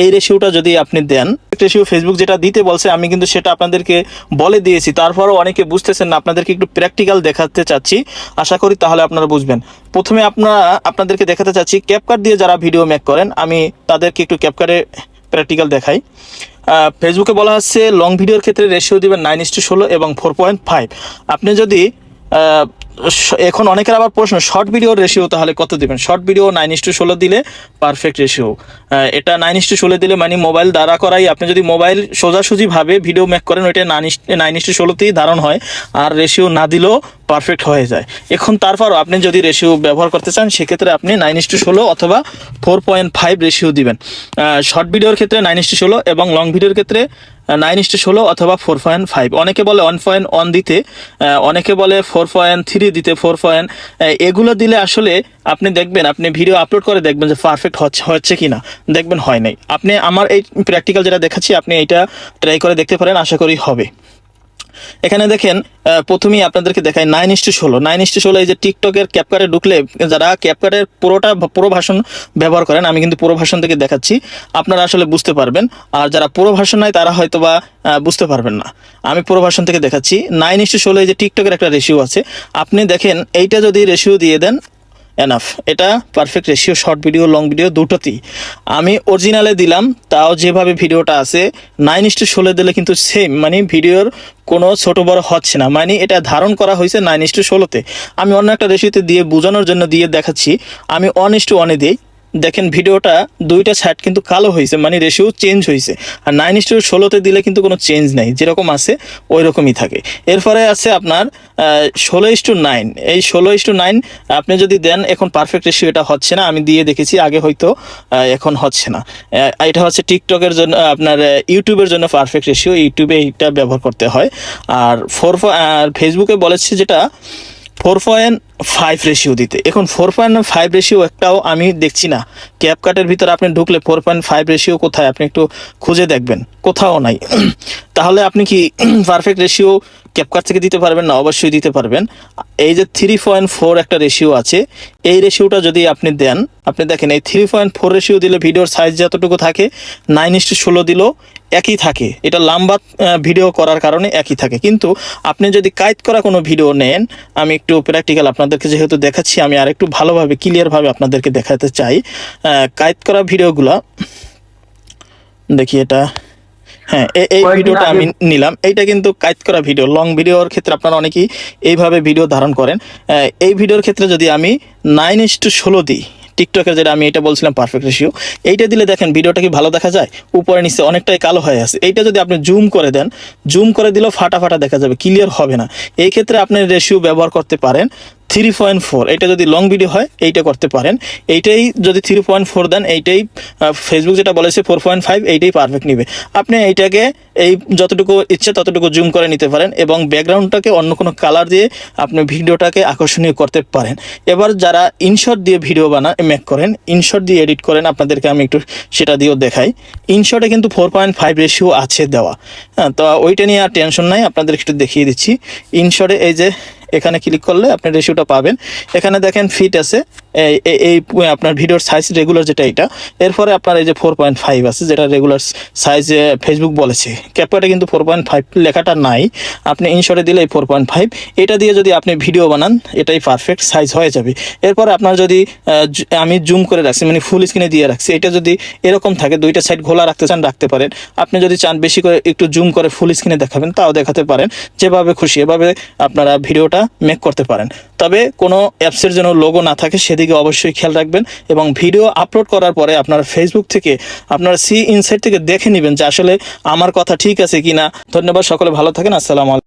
এই রেশিওটা যদি আপনি দেন রেশিও ফেসবুক যেটা দিতে বলছে, আমি কিন্তু সেটা আপনাদেরকে বলে দিয়েছি। তারপরও অনেকে বুঝতেছেন না, আপনাদেরকে একটু প্র্যাকটিক্যাল দেখাতে চাচ্ছি। আশা করি তাহলে আপনারা বুঝবেন। প্রথমে আপনারা, আপনাদেরকে দেখাতে চাচ্ছি ক্যাপকাট দিয়ে যারা ভিডিও মেক করেন, আমি তাদেরকে একটু ক্যাপকাটে প্র্যাকটিক্যাল দেখাই। ফেসবুকে বলা হচ্ছে লং ভিডিওর ক্ষেত্রে রেশিও দেবেন নাইন ইস ষোলো এবং ফোর পয়েন্ট ফাইভ আপনি যদি এখন অনেকের আবার প্রশ্ন শর্ট ভিডিওর রেশিও তাহলে কত দিবেন? Short video nine is to ষোলো দিলে পারফেক্ট রেশিও এটা নাইন ইস টু ষোলো দিলে মানে মোবাইল দ্বারা করাই, আপনি যদি মোবাইল সোজাসুজিভাবে ভিডিও মেক করেন, ওইটা nine is nine is to ষোলোতেই ধারণ হয়, আর রেশিও না দিলেও পারফেক্ট হয়ে যায়। এখন তারপরও আপনি যদি রেশিও ব্যবহার করতে চান, সেক্ষেত্রে আপনি নাইন ইস টু ষোলো অথবা ফোর পয়েন্ট ফাইভ রেশিও দিবেন। শর্ট ভিডিওর ক্ষেত্রে নাইন ইস টু ষোলো এবং লং ভিডিওর ক্ষেত্রে নাইন ইস্টু ষোলো অথবা ফোর পয়েন্ট ফাইভ। অনেকে বলে ওয়ান পয়েন্ট ওয়ান দিতে অনেকে বলে ফোর পয়েন্ট থ্রি দিতে, ফোর পয়েন্ট এগুলো দিলে আসলে আপনি দেখবেন, আপনি ভিডিও আপলোড করে দেখবেন যে পারফেক্ট হচ্ছে হচ্ছে কি না দেখবেন হয় নাই। আপনি আমার এই প্র্যাকটিক্যাল যেটা দেখাচ্ছি, আপনি এটা ট্রাই করে দেখতে পারেন, আশা করি হবে। এখানে দেখেন প্রথমেই আপনাদেরকে দেখাই নাইন ইস টু ষোলো। নাইন ইস টু ষোলো এই যে টিকটকের ক্যাপকারে ঢুকলে যারা ক্যাপকারের পুরোটা পুরো ভাষণ ব্যবহার করেন, আমি কিন্তু পুরো ভাষণ থেকে দেখাচ্ছি। আপনারা আসলে বুঝতে পারবেন। আর যারা পুরো ভাষণ নাই, তারা হয়তো বা বুঝতে পারবেন না। আমি পুরো ভাষণ থেকে দেখাচ্ছি। নাইন ইস টু ষোলো এই যে টিকটকের একটা রেশিও আছে। আপনি দেখেন, এইটা যদি রেশিও দিয়ে দেন এনাফ এটা perfect ratio short video long video দুটোতেই। আমি অরিজিনালে দিলাম, তাও যেভাবে ভিডিওটা আছে নাইন ইস্টু ষোলো দিলে কিন্তু সেম মানে ভিডিওর কোনো ছোটো বড় হচ্ছে না। মানে এটা ধারণ করা হয়েছে নাইন ইস্টু ষোলোতে। আমি অন্য একটা রেশিওতে দিয়ে, বোঝানোর জন্য দিয়ে দেখাচ্ছি। আমি ওয়ান ইস্টু ওয়ানে দিই। দেখেন ভিডিওটা দুইটা সাইড কিন্তু কালো হয়েছে মানে রেশিও চেঞ্জ হয়েছে। আর নাইন টু ষোলোতে দিলে কিন্তু কোনো চেঞ্জ নাই, যেরকম আছে ওই রকমই থাকে। এরপরে আছে আপনার ষোলো ইস টু নাইন এই ষোলো ইস টু নাইন আপনি যদি দেন, এখন পারফেক্ট রেশিও এটা হচ্ছে না, আমি দিয়ে দেখেছি, আগে হয়তো এখন হচ্ছে না। এটা হচ্ছে টিকটকের জন্য, আপনার ইউটিউবের জন্য পারফেক্ট রেশিও ইউটিউবে এইটা ব্যবহার করতে হয়। আর ফোর আর ফেসবুকে বলেছে যেটা ফোর পয়েন্ট ফাইভ রেশিও দিতে। এখন ফোর পয়েন্ট ফাইভ রেশিও একটাও আমি দেখছি না। ক্যাপ কাটের ভিতরে আপনি ঢুকলে ফোর পয়েন্ট ফাইভ রেশিও কোথায়? আপনি একটু খুঁজে দেখবেন। কোথাও নাই। তাহলে আপনি কি পারফেক্ট রেশিও ক্যাপকাট থেকে দিতে পারবেন না, অবশ্যই দিতে পারবেন। এই যে থ্রি পয়েন্ট ফোর একটা রেশিও আছে, এই রেশিওটা যদি আপনি দেন, আপনি দেখেন এই থ্রি পয়েন্ট ফোর রেশিও দিলে ভিডিওর সাইজ যতটুকু থাকে নাইন ইস ষোলো দিলেও একই থাকে। এটা লম্বা ভিডিও করার কারণে একই থাকে। কিন্তু আপনি যদি কাইট করা কোনো ভিডিও নেন, আমি একটু প্র্যাকটিক্যাল আপনাদেরকে যেহেতু দেখাচ্ছি, আমি আর একটু ভালোভাবে ক্লিয়ারভাবে আপনাদেরকে দেখাতে চাই। কাইট করা ভিডিওগুলা দেখি এটা। হ্যাঁ এই ভিডিওটা আমি নিলাম। এইটা কিন্তু কাইট করা ভিডিও। লং ভিডিওর ক্ষেত্রে আপনারা অনেকেই এইভাবে ভিডিও ধারণ করেন। এই ভিডিওর ক্ষেত্রে যদি আমি নাইন ইস টু ষোলো দিই টিকটকের যেটা আমি এটা বলছিলাম পারফেক্ট রেশিও এইটা দিলে দেখেন ভিডিওটা কি ভালো দেখা যায়? উপরে নিচে অনেকটাই কালো হয়ে আছে। এইটা যদি আপনি জুম করে দেন জুম করে দিলেও ফাটা ফাটা দেখা যাবে ক্লিয়ার হবে না। এই ক্ষেত্রে আপনি রেশিও ব্যবহার করতে পারেন থ্রি পয়েন্ট ফোর এটা যদি লং ভিডিও হয়, এইটা করতে পারেন। এইটাই যদি থ্রি পয়েন্ট ফোর দেন, এইটাই ফেসবুক যেটা বলেছে ফোর পয়েন্ট ফাইভ এইটাই পারফেক্ট নিবে। আপনি এইটাকে এই যতটুকু ইচ্ছে ততটুকু জুম করে নিতে পারেন এবং ব্যাকগ্রাউন্ডটাকে অন্য কোনো কালার দিয়ে আপনি ভিডিওটাকে আকর্ষণীয় করতে পারেন। এবার যারা ইনশট দিয়ে ভিডিও বানা মেক করেন ইনশট দিয়ে এডিট করেন, আপনাদেরকে আমি একটু সেটা দিয়েও দেখাই। ইনশটে কিন্তু ফোর পয়েন্ট ফাইভ রেশিও আছে দেওয়া। হ্যাঁ তো ওইটা নিয়ে আর টেনশন নাই আপনাদের একটু দেখিয়ে দিচ্ছি। ইনশটে এই যে এখানে ক্লিক করলে আপনি রেশিওটা পাবেন। এখানে দেখেন ফিট আছে। এই আপনার ভিডিওর সাইজ রেগুলার যেটা এটা, এরপরে আপনার এই যে ফোর পয়েন্ট ফাইভ আছে, যেটা রেগুলার সাইজ ফেসবুক বলেছে। ক্যাপকাটে কিন্তু ফোর পয়েন্ট ফাইভ লেখাটা নাই। আপনি ইনশটে দিলে এই ফোর পয়েন্ট ফাইভ এটা দিয়ে যদি আপনি ভিডিও বানান, এটাই পারফেক্ট সাইজ হয়ে যাবে। এরপরে আপনার যদি আমি জুম করে রাখছি মানে ফুল স্ক্রিনে দিয়ে রাখছি, এটা যদি এরকম থাকে, দুইটা সাইড ঘোলা রাখতে চান, রাখতে পারেন। আপনি যদি চান বেশি করে একটু জুম করে ফুল স্ক্রিনে দেখাবেন, তাও দেখাতে পারেন। যেভাবে খুশি এভাবে আপনারা ভিডিওটা মেক করতে পারেন। তবে কোনো অ্যাপসের জন্য লোগো না থাকে, সেদিকে অবশ্যই খেয়াল রাখবেন এবং ভিডিও আপলোড করার পরে আপনার ফেসবুক থেকে আপনার সি ইনসাইট থেকে দেখে নেবেন যে আসলে আমার কথা ঠিক আছে কিনা। ধন্যবাদ, সকলে ভালো থাকেন, আসসালামু